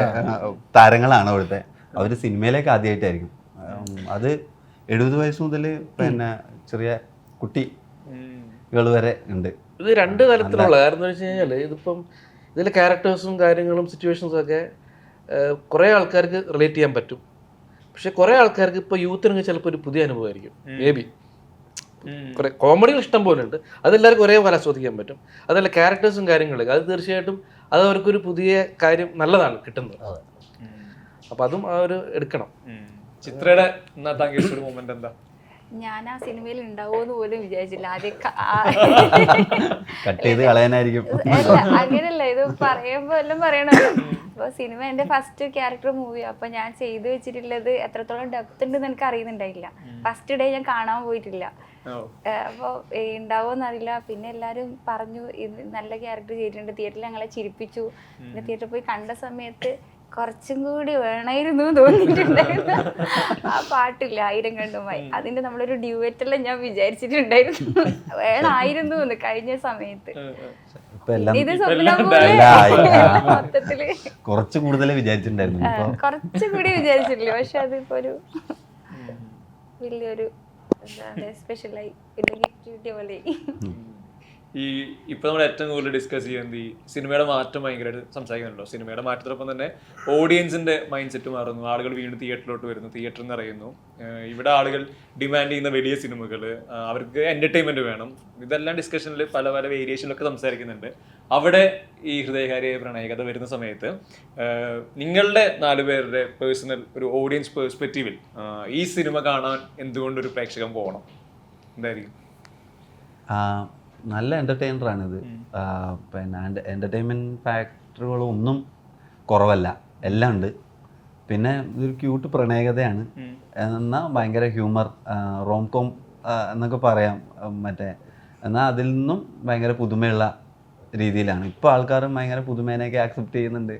താരങ്ങളാണ് അവിടുത്തെ. അവർ സിനിമയിലേക്ക് ആദ്യമായിട്ടായിരിക്കും. അത് എഴുപത് വയസ്സ് മുതൽ പിന്നെ ചെറിയ കുട്ടികൾ വരെ ഉണ്ട്. ഇത് രണ്ട് തരത്തിലുള്ള കാരണം എന്ന് വെച്ച് കഴിഞ്ഞാൽ ഇതിപ്പം ഇതിലെ ക്യാരക്ടേഴ്സും കാര്യങ്ങളും സിറ്റുവേഷൻസും ഒക്കെ കുറേ ആൾക്കാർക്ക് റിലേറ്റ് ചെയ്യാൻ പറ്റും. പക്ഷെ കുറേ ആൾക്കാർക്ക് ഇപ്പോൾ യൂത്തിനൊക്കെ ചിലപ്പോൾ ഒരു പുതിയ അനുഭവമായിരിക്കും. മേ ബി കുറെ കോമഡികൾ ഇഷ്ടം പോലെ ഉണ്ട്. അതെല്ലാവർക്കും ഒരേപോലെ ആസ്വദിക്കാൻ പറ്റും. അതല്ല ക്യാരക്ടേഴ്സും കാര്യങ്ങളും അത് തീർച്ചയായിട്ടും അത് അവർക്കൊരു പുതിയ കാര്യം നല്ലതാണ് കിട്ടുന്നത്. അപ്പൊ അതും ആ ഒരു എടുക്കണം. ചിത്രയുടെ മൊമെന്റ് എന്താ? ഞാൻ ആ സിനിമയിൽ ഉണ്ടാവുമെന്ന് പോലും വിചാരിച്ചില്ല. ആദ്യം കട്ട് ചെയ്ത് കളയാനായിരിക്കും. അല്ല അങ്ങനെയല്ല. ഇത് പറയുമ്പോ എല്ലാം പറയണല്ലോ അപ്പൊ സിനിമ എന്റെ ഫസ്റ്റ് ക്യാരക്ടർ മൂവി അപ്പോൾ ഞാൻ ചെയ്തു വെച്ചിട്ടുള്ളത് എത്രത്തോളം ഡെപ്ത് ഉണ്ടെന്ന് എനിക്ക് അറിയുന്നുണ്ടായില്ല. ഫസ്റ്റ് ഡേ ഞാൻ കാണാൻ പോയിട്ടില്ല. അപ്പോൾ ഉണ്ടാവുമെന്ന് അറിയില്ല പിന്നെ എല്ലാവരും പറഞ്ഞു ഇത് നല്ല ക്യാരക്ടർ ചെയ്തിട്ടുണ്ട്. തിയേറ്ററിൽ ഞങ്ങളെ ചിരിപ്പിച്ചു. പിന്നെ തിയേറ്ററിൽ പോയി കണ്ട സമയത്ത് കുറച്ചും കൂടി വേണമായിരുന്നു തോന്നിയിട്ടുണ്ടായിരുന്നു. ആ പാട്ടില്ല ആയിരം കണ്ടുമായി അതിന്റെ നമ്മളൊരു ഡ്യൂവറ്റെല്ലാം ഞാൻ വിചാരിച്ചിട്ടുണ്ടായിരുന്നു. വേണമായിരുന്നു എന്ന് കഴിഞ്ഞ സമയത്ത്. ഇപ്പൊ എല്ലാം കുറച്ച് കൂടുതൽ വിചാരിച്ചിട്ടുണ്ടായിരുന്നു. കുറച്ചുകൂടി വിചാരിച്ചിട്ടില്ല. പക്ഷെ അതിപ്പോ ഒരു വലിയൊരു എന്താ സ്പെഷ്യലായി പിന്നെ ഗിഫ്റ്റ് കിട്ടിയ പോലെ ഈ ഇപ്പൊ നമ്മൾ ഏറ്റവും കൂടുതൽ ഡിസ്കസ് ചെയ്യുന്നത് ഈ സിനിമയുടെ മാറ്റം ഭയങ്കരമായിട്ട് സംസാരിക്കുന്നുണ്ടോ സിനിമയുടെ മാറ്റത്തിനൊപ്പം തന്നെ ഓഡിയൻസിന്റെ മൈൻഡ് സെറ്റ് മാറുന്നു. ആളുകൾ വീണ്ടും തിയേറ്ററിലോട്ട് വരുന്നു. തിയേറ്റർ എന്ന് അറിയുന്നു ഇവിടെ ആളുകൾ ഡിമാൻഡ് ചെയ്യുന്ന വലിയ സിനിമകൾ അവർക്ക് എന്റർടൈൻമെന്റ് വേണം. ഇതെല്ലാം ഡിസ്കഷനിൽ പല പല വേരിയേഷനിലൊക്കെ സംസാരിക്കുന്നുണ്ട്. അവിടെ ഈ ഹൃദയകാരിയായ പ്രണയകഥ വരുന്ന സമയത്ത് നിങ്ങളുടെ നാലുപേരുടെ പേഴ്സണൽ ഒരു ഓഡിയൻസ് പേഴ്സ്പെക്റ്റീവിൽ ഈ സിനിമ കാണാൻ എന്തുകൊണ്ടൊരു പ്രേക്ഷകൻ പോകണം എന്തായിരിക്കും? നല്ല എന്റർടൈനറാണിത് പിന്നെ എന്റർടൈൻമെന്റ് ഫാക്ടറുകളൊന്നും കുറവല്ല. എല്ലാം ഉണ്ട്. പിന്നെ ഇതൊരു ക്യൂട്ട് പ്രണയകഥയാണ്. എന്നാൽ ഭയങ്കര ഹ്യൂമർ റോം കോം എന്നൊക്കെ പറയാം. മറ്റേ എന്നാൽ അതിൽ നിന്നും ഭയങ്കര പുതുമയുള്ള രീതിയിലാണ്. ഇപ്പോൾ ആൾക്കാരും ഭയങ്കര പുതുമേനെയൊക്കെ ആക്സെപ്റ്റ് ചെയ്യുന്നുണ്ട്.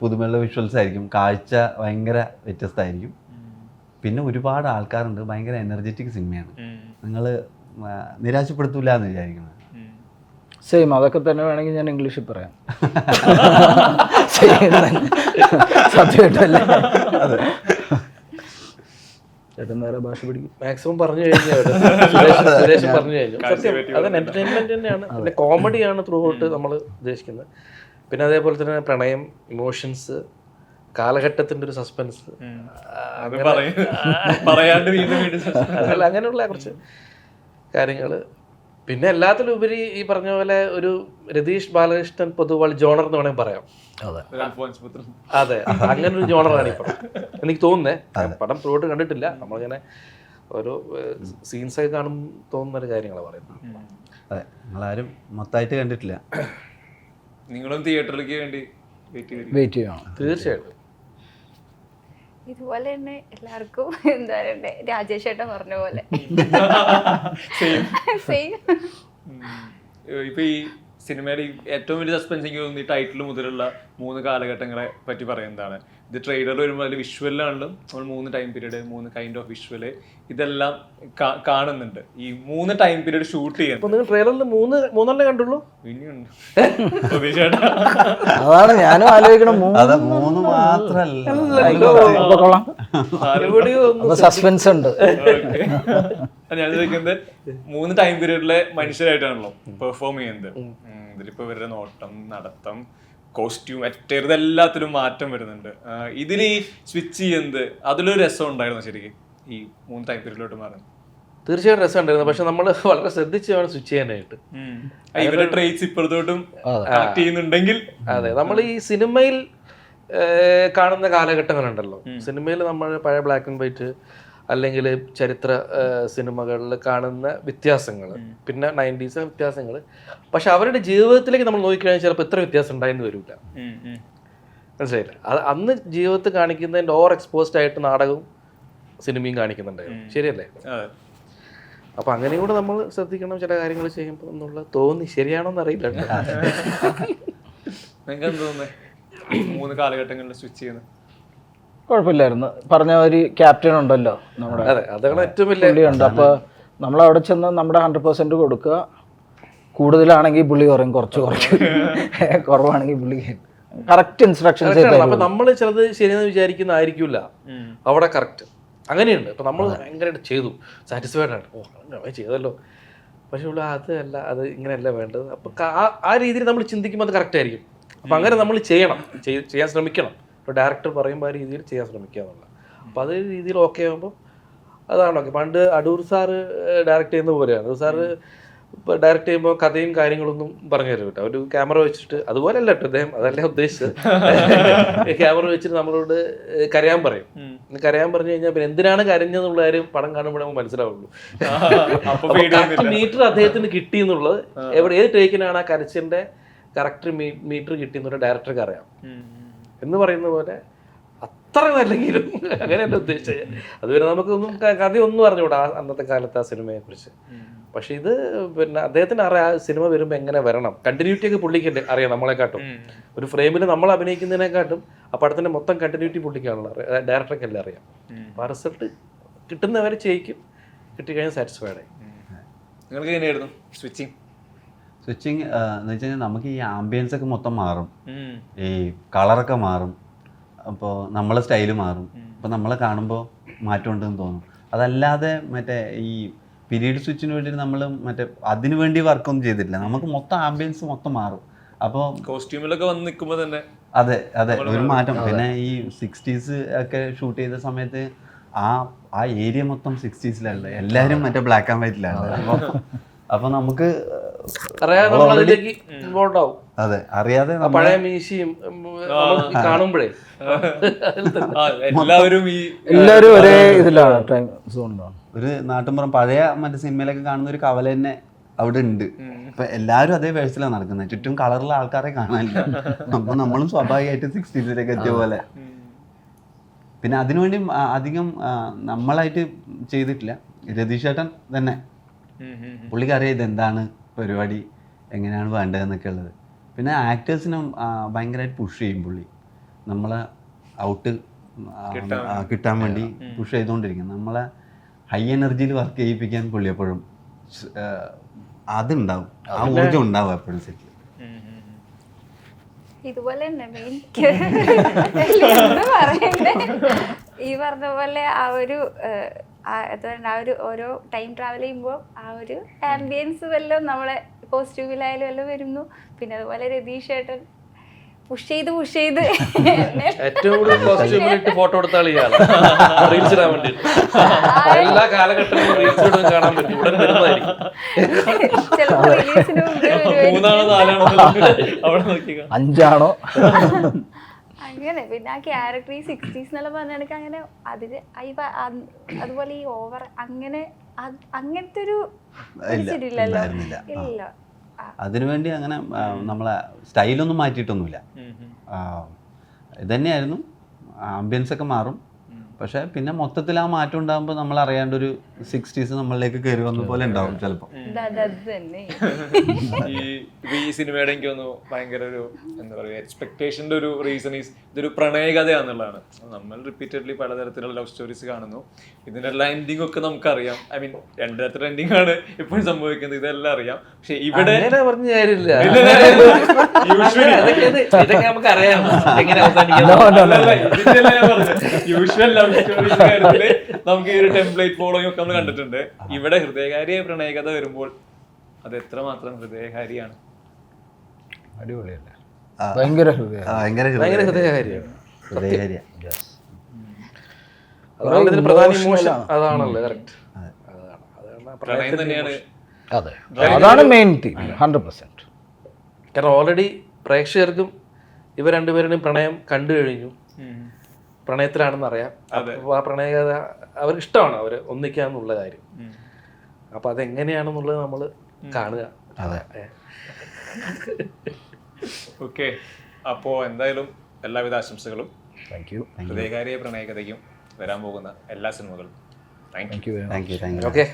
പുതുമയുള്ള വിഷ്വൽസ് ആയിരിക്കും. കാഴ്ച ഭയങ്കര വ്യത്യസ്തമായിരിക്കും. പിന്നെ ഒരുപാട് ആൾക്കാരുണ്ട്. ഭയങ്കര എനർജറ്റിക് സിനിമയാണ് നിങ്ങൾ നിരാശപ്പെടുത്തൂല എന്ന് വിചാരിക്കുന്നത് സെയിം അതൊക്കെ തന്നെ വേണമെങ്കിൽ ഞാൻ ഇംഗ്ലീഷിൽ പറയാം. സത്യമായിട്ടല്ലേ? ചേട്ടൻ വേറെ ഭാഷ പിടിക്കും മാക്സിമം പറഞ്ഞു കഴിഞ്ഞാൽ അവിടെ. സുരേഷ് സുരേഷ് പറഞ്ഞു കഴിഞ്ഞു. സത്യം എന്റർടൈൻമെന്റ് തന്നെയാണ്. പിന്നെ കോമഡിയാണ് ത്രൂ ഔട്ട് നമ്മൾ ഉദ്ദേശിക്കുന്നത്. പിന്നെ അതേപോലെ തന്നെ പ്രണയം ഇമോഷൻസ് കാലഘട്ടത്തിന്റെ ഒരു സസ്പെൻസ് അത് പറയും. പറയാണ്ട് വീണ്ടും വീണ്ടും അല്ല അങ്ങനെയുള്ള കുറച്ച് കാര്യങ്ങൾ പിന്നെ എല്ലാത്തിലും ഉപരി ഈ പറഞ്ഞ പോലെ ഒരു രതീഷ് ബാലകൃഷ്ണൻ പൊതുവാൾ ജോണർ എന്ന് വേണമെങ്കിൽ പറയാം. ഒരു അൽഫോൻസ് പുത്രൻ. അതെ. അങ്ങനെ ഒരു ജോണറാണ് ഈ പടം. എനിക്ക് തോന്നുന്നേ. പടം പ്രോട്ട് കണ്ടിട്ടില്ല. നമ്മളിങ്ങനെ ഓരോ സീൻസ് ഒക്കെ കാണും തോന്നുന്ന ഒരു കാര്യങ്ങളാണ് പറയുന്നത്. അതെ. നിങ്ങളാരും മൊത്തമായിട്ട് കണ്ടിട്ടില്ല. നിങ്ങളും തിയേറ്ററിലേക്ക് വേണ്ടി വെയിറ്റ് ചെയ്യണം. തീർച്ചയായിട്ടും. ഇതുപോലെ തന്നെ എല്ലാവർക്കും എന്താ പറയണ്ടേ? രാജേഷ് ഏട്ടൻ പറഞ്ഞ പോലെ. സെയിം ഇപ്പൊ ഈ സിനിമയുടെ ഏറ്റവും വലിയ സസ്പെൻസ് എനിക്ക് തോന്നുന്നു ഈ ടൈറ്റിൽ മുതലുള്ള മൂന്ന് കാലഘട്ടങ്ങളെ പറ്റി പറയുന്നതാണ്. ഇത് ട്രെയിലർ വരുമ്പോൾ അതിൽ വിഷ്വലിലാണെങ്കിലും നമ്മൾ മൂന്ന് ടൈം പീരീഡ് മൂന്ന് കൈൻഡ് ഓഫ് വിഷ്വൽ ഇതെല്ലാം കാണുന്നുണ്ട്. ഈ മൂന്ന് ടൈം പീരീഡ് ഷൂട്ട് ചെയ്യുന്നത്. നിങ്ങൾ ട്രെയിലറിൽ മൂന്ന് മൂന്നെണ്ണേ കണ്ടുള്ളൂ? ഇനിയുണ്ട്. അതാണ് ഞാനും ആലോചിക്കണം അതെ മൂന്ന് മാത്രല്ല. സസ്പെൻസ് ഉണ്ട്. ഞാൻ ചോദിക്കുന്നത് മൂന്ന് ടൈം പീരീഡിലെ മനുഷ്യരായിട്ടാണല്ലോ പെർഫോം ചെയ്യുന്നത്. ഇതിലിപ്പോ ഇവരുടെ നോട്ടം നടത്തം കോസ്റ്റ്യൂം എറ്റേത് ഇതെല്ലാത്തിലും മാറ്റം വരുന്നുണ്ട്. ഇതിൽ ഈ സ്വിച്ച് ചെയ്യുന്നത് അതിലൊരു രസം ഉണ്ടായിരുന്നു ശരിക്കും. ഈ മൂന്ന് ടൈം പീരീഡിലോട്ട് മാറുന്നത്. തീർച്ചയായിട്ടും രസമുണ്ടായിരുന്നു പക്ഷെ നമ്മൾ വളരെ ശ്രദ്ധിച്ച് വേണം സ്വിച്ച് ചെയ്യാനായിട്ട് ഇവരുടെ ട്രേറ്റ്സ് ഇപ്പുറത്തോട്ടും കണക്ട് ചെയ്യുന്നുണ്ടെങ്കിൽ അതെ. നമ്മൾ ഈ സിനിമയിൽ കാണുന്ന കാലഘട്ടങ്ങളുണ്ടല്ലോ. സിനിമയിൽ നമ്മൾ പഴയ ബ്ലാക്ക് ആൻഡ് വൈറ്റ് അല്ലെങ്കിൽ ചരിത്ര സിനിമകളിൽ കാണുന്ന വ്യത്യാസങ്ങൾ. പിന്നെ നയന്റീസ് വ്യത്യാസങ്ങൾ. പക്ഷെ അവരുടെ ജീവിതത്തിലേക്ക് നമ്മൾ നോക്കിക്കഴിഞ്ഞാൽ ചിലപ്പോൾ ഇത്ര വ്യത്യാസം ഉണ്ടായെന്ന് വരില്ല. മനസ്സിലായില്ല? അത് അന്ന് ജീവിതത്തിൽ കാണിക്കുന്നതിന്റെ ഓവർ എക്സ്പോസ്ഡ് ആയിട്ട് നാടകവും സിനിമയും കാണിക്കുന്നുണ്ടായിരുന്നു. ശരിയല്ലേ? അപ്പൊ അങ്ങനെയും കൂടെ നമ്മൾ ശ്രദ്ധിക്കണം ചില കാര്യങ്ങൾ ചെയ്യുമ്പോൾ എന്നുള്ള തോന്നി. ശരിയാണോന്ന് അറിയില്ല നിങ്ങൾ *laughs* നിങ്ങൾക്ക് തോന്നുന്നത് മൂന്ന് കാലഘട്ടങ്ങളിൽ സ്വിച്ച് ചെയ്യുന്നത് കുഴപ്പമില്ലായിരുന്നു. പറഞ്ഞ ഒരു ക്യാപ്റ്റൻ ഉണ്ടല്ലോ നമ്മുടെ അതെ അതാണ് ഏറ്റവും വലിയ പുള്ളിയുണ്ട് അപ്പോൾ നമ്മൾ അവിടെ ചെന്ന് നമ്മുടെ ഹൺഡ്രഡ് പെർസെന്റ് കൊടുക്കുക. കൂടുതലാണെങ്കിൽ പുള്ളി കുറയും കുറച്ച് കുറയ്ക്കും. *laughs* കുറവാണെങ്കിൽ പുള്ളി കറക്റ്റ് ഇൻസ്ട്രക്ഷൻസ് അപ്പൊ നമ്മൾ ചിലത് ശരിയെന്ന് വിചാരിക്കുന്നതായിരിക്കില്ല അവിടെ കറക്റ്റ് അങ്ങനെയുണ്ട്. അപ്പൊ നമ്മൾ ഭയങ്കരമായിട്ട് ചെയ്തു. സാറ്റിസ്ഫൈഡ് ആണ്. ഓ ചെയ്തല്ലോ. പക്ഷെ ഉള്ള അത് അല്ല അത് ഇങ്ങനെയല്ല വേണ്ടത്. അപ്പൊ ആ രീതിയിൽ നമ്മൾ ചിന്തിക്കുമ്പോൾ അത് കറക്റ്റ് ആയിരിക്കും. അപ്പൊ അങ്ങനെ നമ്മൾ ചെയ്യണം. ചെയ്യാൻ ശ്രമിക്കണം. ഇപ്പോൾ ഡയറക്ടർ പറയുമ്പോൾ ആ രീതിയിൽ ചെയ്യാൻ ശ്രമിക്കുക എന്നുള്ള അപ്പൊ അത് രീതിയിൽ ഓക്കെ ആകുമ്പോൾ അതാണ് ഓക്കെ പണ്ട് അടൂർ സാറ് ഡയറക്റ്റ് ചെയ്യുന്ന പോലെയാണ്. അടൂർ സാറ് ഡയറക്റ്റ് ചെയ്യുമ്പോൾ കഥയും കാര്യങ്ങളൊന്നും പറഞ്ഞു തരും കേട്ടോ. ഒരു ക്യാമറ വെച്ചിട്ട് അതുപോലെ അല്ല കേട്ടോ അദ്ദേഹം അതല്ല ഉദ്ദേശിച്ചത്. ക്യാമറ വെച്ചിട്ട് നമ്മളോട് കരയാൻ പറയും. കരയാൻ പറഞ്ഞു കഴിഞ്ഞാൽ പിന്നെ എന്തിനാണ് കരഞ്ഞെന്നുള്ള കാര്യം പടം കാണുമ്പോൾ നമുക്ക് മനസ്സിലാവുള്ളൂ. മീറ്റർ അദ്ദേഹത്തിന് കിട്ടി എന്നുള്ളത് എവിടെ ഏത് ടേക്കിനാണ് ആ കരച്ചിന്റെ കറക്റ്റ് മീറ്റർ കിട്ടി എന്നുള്ള ഡയറക്ടർക്ക് അറിയാം. എന്ന് പറയുന്ന പോലെ അത്ര നല്ലെങ്കിലും അങ്ങനെയല്ല ഉദ്ദേശിച്ചത്. അതുവരെ നമുക്കൊന്നും കഥ ഒന്നും അറിഞ്ഞുകൂടാ അന്നത്തെ കാലത്ത് ആ സിനിമയെ കുറിച്ച് പക്ഷെ ഇത് പിന്നെ അദ്ദേഹത്തിന് അറിയാം ആ സിനിമ വരുമ്പോൾ എങ്ങനെ വരണം. കണ്ടിന്യൂറ്റി ഒക്കെ പുള്ളിക്ക് അറിയാം നമ്മളെക്കാട്ടും. ഒരു ഫ്രെയിമിൽ നമ്മൾ അഭിനയിക്കുന്നതിനെക്കാട്ടും ആ പടത്തിന്റെ മൊത്തം കണ്ടിന്യൂറ്റി പുള്ളിക്കാണല്ലോ അറിയാം. ഡയറക്ടർക്ക് എല്ലാം അറിയാം. അപ്പോൾ ആ റിസൾട്ട് കിട്ടുന്നവരെ ചെയ്യിക്കും കിട്ടിക്കഴിഞ്ഞാൽ സാറ്റിസ്ഫൈഡ് ആയി. നിങ്ങൾക്ക് എങ്ങനെയായിരുന്നു സ്വിച്ചിങ് സ്വിച്ചിങ് എന്ന് വെച്ച് കഴിഞ്ഞാൽ നമുക്ക് ഈ ആംബിയൻസ് ഒക്കെ മൊത്തം മാറും. ഈ കളറൊക്കെ മാറും. അപ്പോൾ നമ്മളെ സ്റ്റൈൽ മാറും. അപ്പോൾ നമ്മളെ കാണുമ്പോൾ മാറ്റം ഉണ്ടെന്ന് തോന്നും. അതല്ലാതെ മറ്റേ ഈ പീരീഡ് സ്വിച്ചിന് വേണ്ടി നമ്മൾ മറ്റേ അതിന് വേണ്ടി വർക്കൊന്നും ചെയ്തിട്ടില്ല. നമുക്ക് മൊത്തം ആംബിയൻസ് മൊത്തം മാറും. അപ്പോൾ കോസ്റ്റ്യൂമിലൊക്കെ വന്ന് നിൽക്കുമ്പോൾ തന്നെ അതെ അതെ ഒരു മാറ്റം. പിന്നെ ഈ സിക്സ്റ്റീസ് ഒക്കെ ഷൂട്ട് ചെയ്ത സമയത്ത് ആ ആ ഏരിയ മൊത്തം സിക്സ്റ്റീസിലല്ല എല്ലാവരും മറ്റേ ബ്ലാക്ക് ആൻഡ് വൈറ്റിലാണ് അപ്പോൾ അപ്പോൾ നമുക്ക് അതെ അറിയാതെ പഴയ മീശയും കാണുമ്പോഴേ എല്ലാവരും ഈ എല്ലാവരും ഒരേ ഇതിലാണ് ടൈം സോണിലാണ് ഒരു നാട്ടിൻപുറം പഴയ മറ്റേ സിനിമയിലൊക്കെ കാണുന്ന ഒരു കവല തന്നെ അവിടെ ഉണ്ട്. അപ്പൊ എല്ലാവരും അതേ വേഴ്സിലാണ് നടക്കുന്നത് ചുറ്റും കളറുള്ള ആൾക്കാരെ കാണാനില്ല. അപ്പൊ നമ്മളും സ്വാഭാവികമായിട്ട് സിക്സ്റ്റീസിലേക്ക് എത്തിയ പോലെ. പിന്നെ അതിനുവേണ്ടി അധികം നമ്മളായിട്ട് ചെയ്തിട്ടില്ല. രതീഷ് ചേട്ടൻ തന്നെ. പുള്ളിക്കറിയാം ഇതെന്താണ്. പരിപാടി എങ്ങനെയാണ് വേണ്ടതെന്നൊക്കെ ഉള്ളത്. പിന്നെ ആക്ടേഴ്സിനും ഭയങ്കരമായിട്ട് പുഷ് ചെയ്യും പുള്ളി. നമ്മളെ ഔട്ട് കിട്ടാൻ വേണ്ടി പുഷ് ചെയ്തുകൊണ്ടിരിക്കും. നമ്മളെ ഹൈ എനർജിയിൽ വർക്ക് ചെയ്യിപ്പിക്കാൻ പുള്ളി എപ്പോഴും ആ, അതുണ്ടാവും. ആ ഊർജം ഉണ്ടാവും എപ്പോഴും സെറ്റിൽ ഇതുപോലെ തന്നെ എനിക്ക് പറയണ്ടേ? ഈ പറഞ്ഞ പോലെ ആ ഒരു എന്താ പറയുക ആ ഒരു ഓരോ ടൈം ട്രാവൽ ചെയ്യുമ്പോൾ ആ ഒരു ആംബിയൻസ് വല്ലതും നമ്മളെ കോസ്റ്റ്യൂമിലായാലും എല്ലാം വരുന്നു. പിന്നെ അതുപോലെ രതീഷ് ഏട്ടൻ പുഷ് ചെയ്ത് പുഷ് ചെയ്ത്. ഏറ്റവും കൂടുതൽ കോസ്റ്റ്യൂമിലിട്ട് ഫോട്ടോ എടുത്ത ആളിയാണ് റീൽസ് ഇടാൻ വേണ്ടി. എല്ലാ കാലഘട്ടത്തിലും റീൽസ് കാണാൻ പറ്റും. ഉടൻ വരുന്നതായിരിക്കും. ചിലപ്പോൾ റിലീസിന് മുമ്പേ വരുമായിരിക്കും. മൂന്നാണോ നാലാണോ എന്നുള്ളത് അവിടെ നോക്കിക്കാം. അഞ്ചാണോ? അങ്ങനെ. പിന്നെ ആ ക്യാരക്ടർ ഈ സിക്സ്റ്റീസ് എന്നെല്ലാം പറഞ്ഞ എനിക്ക് അങ്ങനെ അതിൽ അതുപോലെ ഈ ഓവർ അങ്ങനെ അങ്ങനത്തെ ഒരു ഇല്ല അതിനുവേണ്ടി അങ്ങനെ നമ്മളെ സ്റ്റൈലൊന്നും മാറ്റിയിട്ടൊന്നുമില്ല. ഇതന്നെയായിരുന്നു. ആംബിയൻസ് ഒക്കെ മാറും. പക്ഷെ പിന്നെ മൊത്തത്തിൽ ആ മാറ്റം ഉണ്ടാകുമ്പോൾ നമ്മൾ അറിയാണ്ട് ഒരു സിക്സ്റ്റീസ് നമ്മളിലേക്ക് കയറി വന്ന പോലെ ഉണ്ടാവും ചിലപ്പോൾ ഈ ഈ സിനിമയുടെ എനിക്ക് തോന്നുന്നു ഭയങ്കര ഒരു എന്താ പറയുക എക്സ്പെക്ടേഷന്റെ ഒരു റീസൺ ഈസ് ഇതൊരു പ്രണയകഥയാണെന്നുള്ളതാണ് നമ്മൾ റിപ്പീറ്റഡ്ലി പലതരത്തിലുള്ള ലവ് സ്റ്റോറീസ് കാണുന്നു. ഇതിന്റെ എല്ലാ എൻഡിങ് ഒക്കെ നമുക്കറിയാം. ഐ മീൻ രണ്ട് തരത്തിലുള്ള എൻഡിങ് ആണ് ഇപ്പോഴും സംഭവിക്കുന്നത്. ഇതെല്ലാം അറിയാം. പക്ഷെ ഇവിടെ അങ്ങനെ പറഞ്ഞ കാര്യമില്ല. യൂഷ്വലി നമുക്ക് അറിയാം യൂഷ്വൽ കാര്യത്തിൽ നമുക്ക് ഈ ഒരു ടെംപ്ലേറ്റ് ഫോളോയും ഒക്കെ നമ്മൾ കണ്ടിട്ടുണ്ട്. ഇവിടെ ഹൃദയകാരിയായ പ്രണയകഥ വരുമ്പോൾ അത് എത്രമാത്രം ഹൃദയകാരിയാണ്? അടിപൊളിയല്ലേ? ഭയങ്കര ഭയങ്കര ഹൃദയകാരിയാണ്. പ്രധാന ഇമോഷൻ അതാണല്ലോ കറക്റ്റ് പ്രണയം തന്നെയാണ് അതെ. അതാണ് മെയിൻ തീം ഹൺഡ്രഡ് പെർസെന്റ് കാരണം ഓൾറെഡി പ്രേക്ഷകർക്കും ഇവ രണ്ടുപേരുടെയും പ്രണയം കണ്ടു കഴിഞ്ഞു. പ്രണയത്തിലാണെന്ന് അറിയാം അപ്പോൾ ആ പ്രണയകഥ അവർക്ക് ഇഷ്ടമാണ് അവർ ഒന്നിക്കാന്നുള്ള കാര്യം. അപ്പൊ അതെങ്ങനെയാണെന്നുള്ളത് നമ്മൾ കാണുക. അതെ. ഓക്കെ. അപ്പോ എന്തായാലും എല്ലാവിധ ആശംസകളും താങ്ക് യു ഹൃദയകാരിയ പ്രണയകഥയ്ക്കും വരാൻ പോകുന്ന എല്ലാ സിനിമകളും. You thank you thank you okay